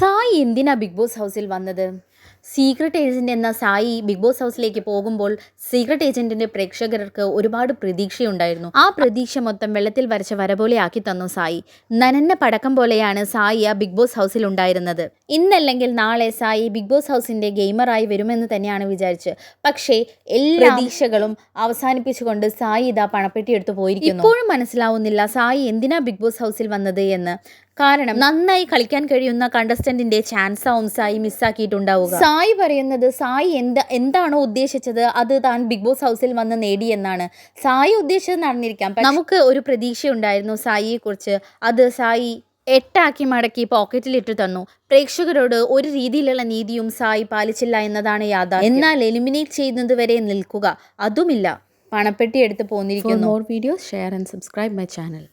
സായി എന്തിനാ big boss ഹൗസിൽ വന്നത്? സീക്രട്ട് ഏജന്റ് എന്ന സായി ബിഗ് ബോസ് ഹൗസിലേക്ക് പോകുമ്പോൾ സീക്രട്ട് ഏജന്റിന്റെ പ്രേക്ഷകർക്ക് ഒരുപാട് പ്രതീക്ഷയുണ്ടായിരുന്നു. ആ പ്രതീക്ഷ മൊത്തം വെള്ളത്തിൽ വരച്ച വര പോലെ ആക്കി തന്നു സായി. നനന്ന പടക്കം പോലെയാണ് സായി ആ ബിഗ് ബോസ് ഹൗസിൽ ഉണ്ടായിരുന്നത്. ഇന്നല്ലെങ്കിൽ നാളെ സായി ബിഗ് ബോസ് ഹൗസിന്റെ ഗെയിമറായി വരുമെന്ന് തന്നെയാണ് വിചാരിച്ചത് പക്ഷേ എല്ലാ പ്രതീക്ഷകളും അവസാനിപ്പിച്ചുകൊണ്ട് സായി ഇതാ പണപ്പെട്ടി എടുത്തു പോയിരിക്കുന്നു. ഇപ്പോഴും മനസ്സിലാവുന്നില്ല സായി എന്തിനാ ബിഗ് ബോസ് ഹൗസിൽ വന്നത് എന്ന്. കാരണം നന്നായി കളിക്കാൻ കഴിയുന്ന കണ്ടസ്റ്റന്റിന്റെ ചാൻസ് ആവും സായി മിസ്സാക്കിയിട്ടുണ്ടാവുക സായി പറയുന്നത് സായി എന്താ എന്താണോ ഉദ്ദേശിച്ചത് അത് താൻ ബിഗ് ബോസ് ഹൗസിൽ വന്ന് നേടിയെന്നാണ് സായി ഉദ്ദേശിച്ചത് നടന്നിരിക്കാം. നമുക്ക് ഒരു പ്രതീക്ഷയുണ്ടായിരുന്നു സായിയെ കുറിച്ച്. അത് സായി എട്ടാക്കി മടക്കി പോക്കറ്റിലിട്ട് തന്നു. പ്രേക്ഷകരോട് ഒരു രീതിയിലുള്ള നീതിയും സായി പാലിച്ചില്ല എന്നതാണ് യാഥാർത്ഥ്യം. എന്നാൽ എലിമിനേറ്റ് ചെയ്യുന്നത് വരെ നിൽക്കുക. അതുമില്ല. പണപ്പെട്ടി എടുത്ത് പോന്നിരിക്കുന്നു. More videos share and subscribe my channel.